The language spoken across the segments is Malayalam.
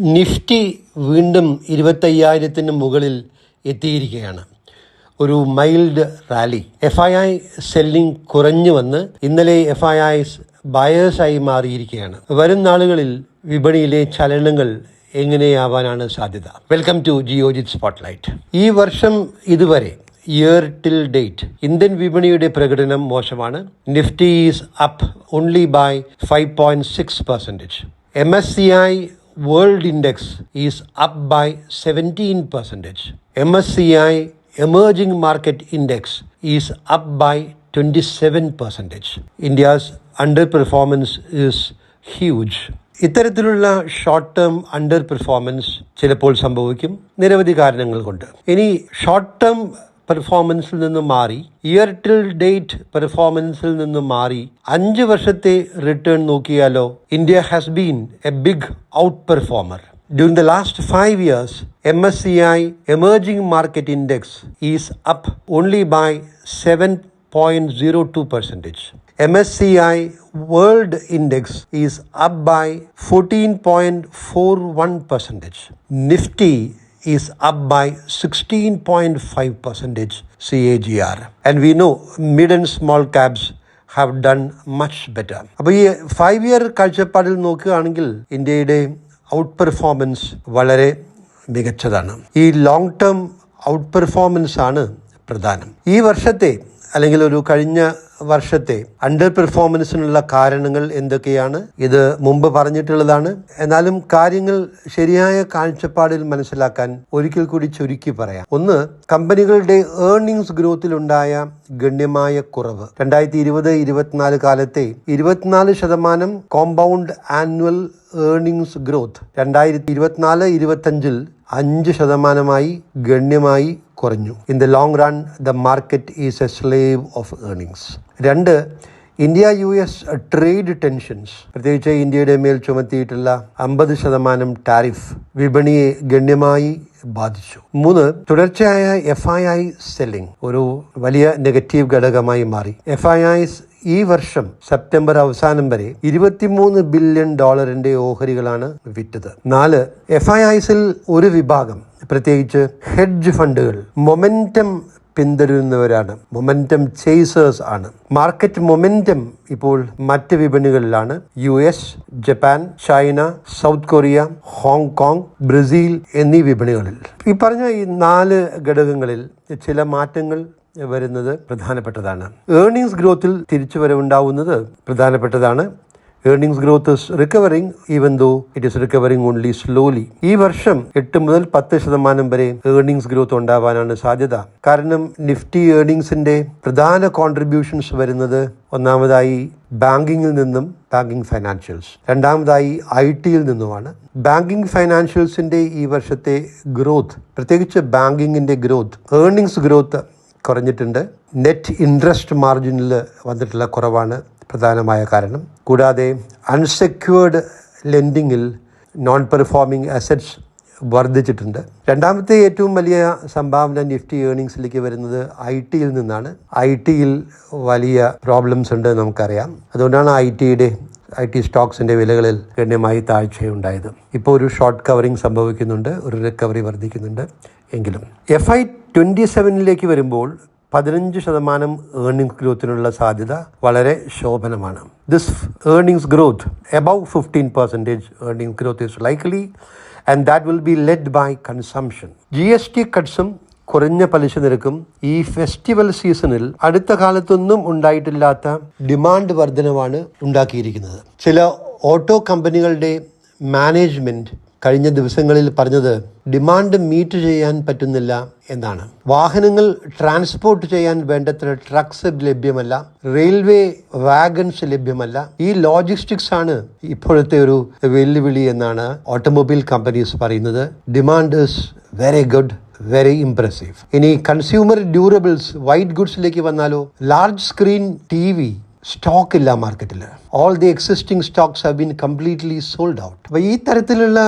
നിഫ്റ്റി വീണ്ടും ഇരുപത്തയ്യായിരത്തിന് മുകളിൽ എത്തിയിരിക്കുകയാണ്. ഒരു mild rally. F I I selling കുറഞ്ഞു വന്ന് ഇന്നലെ എഫ് ഐ ഐ ബയേഴ്സായി മാറിയിരിക്കുകയാണ്. വരും നാളുകളിൽ വിപണിയിലെ ചലനങ്ങൾ എങ്ങനെയാവാനാണ് സാധ്യത? വെൽക്കം ടു ജിയോജിത് സ്പോട്ട്ലൈറ്റ് ഈ വർഷം ഇതുവരെ ഇയർ ടിൽ ഡേറ്റ് ഇന്ത്യൻ വിപണിയുടെ പ്രകടനം മോശമാണ്. Nifty is up only by five point six percentage M S C I world index is up by seventeen percentage M S C I emerging market index is up by twenty seven percentage India's under performance is huge ഇത്തരത്തിലുള്ള ഷോർട്ട് ടേം അണ്ടർ പെർഫോമൻസ് ചിലപ്പോൾ സംഭവിക്കും. നിരവധി കാരണങ്ങൾ കൊണ്ട്. ഇനി ഷോർട്ട് ടേം പെർഫോമൻസിൽ നിന്ന് മാറി ഇയർ ടിൽ ഡേറ്റ് പെർഫോമൻസിൽ നിന്ന് മാറി അഞ്ച് വർഷത്തെ റിട്ടേൺ നോക്കിയാലോ India has been a big outperformer During the last five years, MSCI Emerging Market Index is up only by 7.02 percentage. MSCI World Index is up by 14.41 percentage. Nifty is up by 16.5 percentage CAGR. And we know mid and small caps have done much better അപ്പോൾ ഈ ഫൈവ് ഇയർ കാഴ്ചപ്പാടിൽ നോക്കുകയാണെങ്കിൽ ഇന്ത്യയുടെ ഔട്ട് പെർഫോമൻസ് വളരെ മികച്ചതാണ്. ഈ ലോങ് ടേം ഔട്ട് പെർഫോമൻസ് ആണ് പ്രധാനം. ഈ വർഷത്തെ അല്ലെങ്കിൽ ഒരു കഴിഞ്ഞ വർഷത്തെ അണ്ടർ പെർഫോമൻസിനുള്ള കാരണങ്ങൾ എന്തൊക്കെയാണ്? ഇത് മുമ്പ് പറഞ്ഞിട്ടുള്ളതാണ്. എന്നാലും കാര്യങ്ങൾ ശരിയായ കാഴ്ചപ്പാടിൽ മനസ്സിലാക്കാൻ ഒരിക്കൽ കൂടി ചുരുക്കി പറയാം. ഒന്ന് കമ്പനികളുടെ ഏർണിംഗ്സ് ഗ്രോത്തിലുണ്ടായ ഗണ്യമായ കുറവ്. രണ്ടായിരത്തി ഇരുപത് ഇരുപത്തിനാല് കാലത്തെ ഇരുപത്തിനാല് ശതമാനം കോമ്പൗണ്ട് ആനുവൽ ഏർണിംഗ്സ് ഗ്രോത്ത് രണ്ടായിരത്തി ഇരുപത്തിനാല് ഇരുപത്തഞ്ചിൽ അഞ്ച് ശതമാനമായി ഗണ്യമായി കുറഞ്ഞു. In the long run the market is a slave of earnings രണ്ട് India U S trade tensions. പ്രത്യേകിച്ച് ഇന്ത്യയുടെ മേൽ ചുമത്തിയിട്ടുള്ള അമ്പത് ശതമാനം ടാരിഫ് വിപണിയെ ഗണ്യമായി ബാധിച്ചു. മൂന്ന് തുടർച്ചയായ എഫ് ഐ ഐ സെല്ലിംഗ് ഒരു വലിയ നെഗറ്റീവ് ഘടകമായി മാറി. എഫ് ഐ ഐസ് ഈ വർഷം സെപ്റ്റംബർ അവസാനം വരെ ഇരുപത്തിമൂന്ന് ബില്യൺ ഡോളറിന്റെ ഓഹരികളാണ് വിറ്റത്. നാല് എഫ് ഐ ഐസിൽ ഒരു വിഭാഗം പ്രത്യേകിച്ച് ഹെഡ്ജ് ഫണ്ടുകൾ മൊമെന്റം പിന്തുടരുന്നവരാണ്. മൊമെന്റം ചേസേഴ്സ് ആണ്. മാർക്കറ്റ് മൊമെന്റം ഇപ്പോൾ മറ്റ് വിപണികളിലാണ്. U S Japan China South Korea Hong Kong Brazil എന്നീ വിപണികളിൽ. ഈ പറഞ്ഞ ഈ നാല് ഘടകങ്ങളിൽ ചില മാറ്റങ്ങൾ വരുന്നത് പ്രധാനപ്പെട്ടതാണ്. ഏർണിംഗ്സ് ഗ്രോത്തിൽ തിരിച്ചുവരവുണ്ടാവുന്നത് പ്രധാനപ്പെട്ടതാണ്. Earnings growth is recovering even though it is recovering only slowly ഈ വർഷം എട്ട് മുതൽ പത്ത് ശതമാനം വരെ ഏർണിംഗ്സ് ഗ്രോത്ത് ഉണ്ടാവാനാണ് സാധ്യത. കാരണം നിഫ്റ്റി ഏർണിംഗ്സിന്റെ പ്രധാന കോൺട്രിബ്യൂഷൻസ് വരുന്നത് ഒന്നാമതായി ബാങ്കിങ്ങിൽ നിന്നും ബാങ്കിങ് ഫൈനാൻഷ്യൽസ് രണ്ടാമതായി ഐ ടിയിൽ നിന്നുമാണ്. ബാങ്കിങ് ഫൈനാൻഷ്യൽസിന്റെ ഈ വർഷത്തെ ഗ്രോത്ത് പ്രത്യേകിച്ച് ബാങ്കിങ്ങിന്റെ ഗ്രോത്ത് ഏർണിംഗ്സ് ഗ്രോത്ത് കുറഞ്ഞിട്ടുണ്ട്. നെറ്റ് ഇൻട്രസ്റ്റ് മാർജിനിൽ വന്നിട്ടുള്ള കുറവാണ്. പ്രധാനമായ കാരണം. കൂടാതെ അൺസെക്യൂർഡ് ലെൻഡിങ്ങിൽ നോൺ പെർഫോമിംഗ് അസറ്റ്സ് വർദ്ധിച്ചിട്ടുണ്ട്. രണ്ടാമത്തെ ഏറ്റവും വലിയ സംഭാവന നിഫ്റ്റി ഏർണിങ്സിലേക്ക് വരുന്നത് ഐ ടിയിൽ നിന്നാണ്. ഐ ടിയിൽ വലിയ പ്രോബ്ലംസ് ഉണ്ട് നമുക്കറിയാം. അതുകൊണ്ടാണ് ഐ ടിയുടെ ഐ ടി സ്റ്റോക്സിന്റെ വിലകളിൽ ഗണ്യമായി താഴ്ചയുണ്ടായത്. ഇപ്പോൾ ഒരു ഷോർട്ട് കവറിംഗ് സംഭവിക്കുന്നുണ്ട് ഒരു റിക്കവറി വർദ്ധിക്കുന്നുണ്ട്. എങ്കിലും എഫ് ഐ ട്വന്റി സെവനിലേക്ക് വരുമ്പോൾ പതിനഞ്ച് ശതമാനം ഏർണിംഗ്സ് ഗ്രോത്തിനുള്ള സാധ്യത വളരെ ശോഭനമാണ്. This earnings growth above fifteen percentage earning growth is likely and that will be led by consumption G S T കട്ട്സും കുറഞ്ഞ പലിശ നിരക്കും ഈ ഫെസ്റ്റിവൽ സീസണിൽ അടുത്ത കാലത്തൊന്നും ഉണ്ടായിട്ടില്ലാത്ത ഡിമാൻഡ് വർധനവാണ് ഉണ്ടാക്കിയിരിക്കുന്നത്. ചില ഓട്ടോ കമ്പനികളുടെ മാനേജ്മെന്റ് കഴിഞ്ഞ ദിവസങ്ങളിൽ പറഞ്ഞത് ഡിമാൻഡ് മീറ്റ് ചെയ്യാൻ പറ്റുന്നില്ല എന്നാണ്. വാഹനങ്ങൾ ട്രാൻസ്പോർട്ട് ചെയ്യാൻ വേണ്ടത്ര ട്രക്സ് ലഭ്യമല്ല റെയിൽവേ വാഗൺസ് ലഭ്യമല്ല. ഈ ലോജിസ്റ്റിക്സ് ആണ് ഇപ്പോഴത്തെ ഒരു വെല്ലുവിളി എന്നാണ് ഓട്ടോമൊബൈൽ കമ്പനീസ് പറയുന്നത്. Demand is very good very impressive ഇനി കൺസ്യൂമർ ഡ്യൂറബിൾസ് വൈറ്റ് ഗുഡ്സിലേക്ക് വന്നാലോ ലാർജ് സ്ക്രീൻ ടി സ്റ്റോക്ക് ഇല്ല മാർക്കറ്റിൽ all the existing stocks have been completely sold out അപ്പോൾ ഈ തരത്തിലുള്ള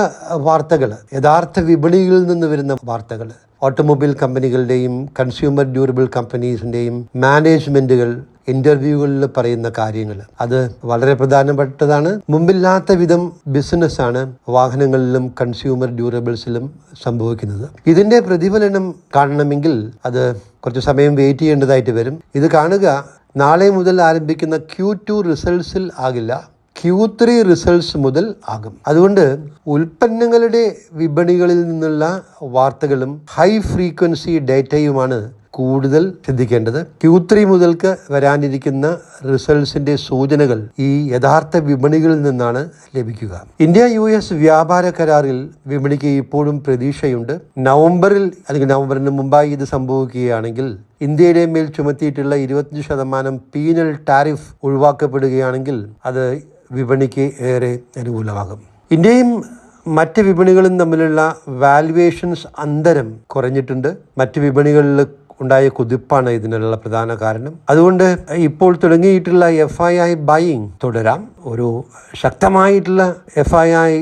വാർത്തകൾ യഥാർത്ഥ വിപണിയിൽ നിന്ന് വരുന്ന വാർത്തകൾ ഓട്ടോമൊബൈൽ കമ്പനികളുടെയും കൺസ്യൂമർ ഡ്യൂറബിൾ കമ്പനീസിന്റെയും മാനേജ്മെന്റുകൾ ഇന്റർവ്യൂകളിൽ പറയുന്ന കാര്യങ്ങൾ അത് വളരെ പ്രധാനപ്പെട്ടതാണ്. മുമ്പില്ലാത്ത വിധം ബിസിനസ്സാണ് വാഹനങ്ങളിലും കൺസ്യൂമർ ഡ്യൂറബിൾസിലും സംഭവിക്കുന്നത്. ഇതിന്റെ പ്രതിഫലനം കാണണമെങ്കിൽ അത് കുറച്ച് സമയം വെയിറ്റ് ചെയ്യേണ്ടതായിട്ട് വരും. ഇത് കാണുക നാളെ മുതൽ ആരംഭിക്കുന്ന ക്യൂ ടു റിസൾട്ട്സിൽ ആകില്ല. ക്യൂ ത്രീ റിസൾട്ട്സ് മുതൽ ആകും. അതുകൊണ്ട് ഉൽപ്പന്നങ്ങളുടെ വിപണികളിൽ നിന്നുള്ള വാർത്തകളും ഹൈ ഫ്രീക്വൻസി ഡേറ്റയുമാണ് കൂടുതൽ ശ്രദ്ധിക്കേണ്ടത് ക്യൂ ത്രീ മുതൽക്ക് വരാനിരിക്കുന്ന റിസൾട്ട്സിന്റെ സൂചനകൾ ഈ യഥാർത്ഥ വിപണികളിൽ നിന്നാണ് ലഭിക്കുക. ഇന്ത്യ യു എസ് വ്യാപാര കരാറിൽ വിപണിക്ക് ഇപ്പോഴും പ്രതീക്ഷയുണ്ട്. നവംബറിൽ അല്ലെങ്കിൽ നവംബറിന് മുമ്പായി ഇത് സംഭവിക്കുകയാണെങ്കിൽ ഇന്ത്യയുടെ മേൽ ചുമത്തിയിട്ടുള്ള ഇരുപത്തഞ്ച് ശതമാനം പീനൽ ടാരിഫ് ഒഴിവാക്കപ്പെടുകയാണെങ്കിൽ അത് വിപണിക്ക് ഏറെ അനുകൂലമാകും. ഇന്ത്യയും മറ്റ് വിപണികളും തമ്മിലുള്ള വാല്യുവേഷൻസ് അന്തരം കുറഞ്ഞിട്ടുണ്ട്. മറ്റ് വിപണികളിൽ ഉണ്ടായ കുതിപ്പാണ് ഇതിനുള്ള പ്രധാന കാരണം. അതുകൊണ്ട് ഇപ്പോൾ തുടങ്ങിയിട്ടുള്ള എഫ് ഐ ഐ ബൈയിങ് തുടരാം. ഒരു ശക്തമായിട്ടുള്ള എഫ് ഐ ഐ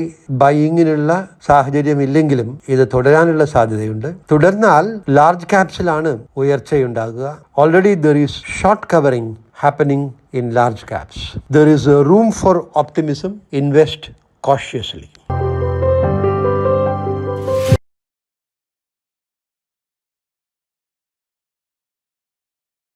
ബൈയിങ്ങിനുള്ള സാഹചര്യം ഇല്ലെങ്കിലും ഇത് തുടരാനുള്ള സാധ്യതയുണ്ട്. തുടർന്നാൽ ലാർജ് ക്യാപ്സിലാണ് ഉയർച്ചയുണ്ടാകുക. Already there is short covering happening in large caps there is room for optimism invest cautiously.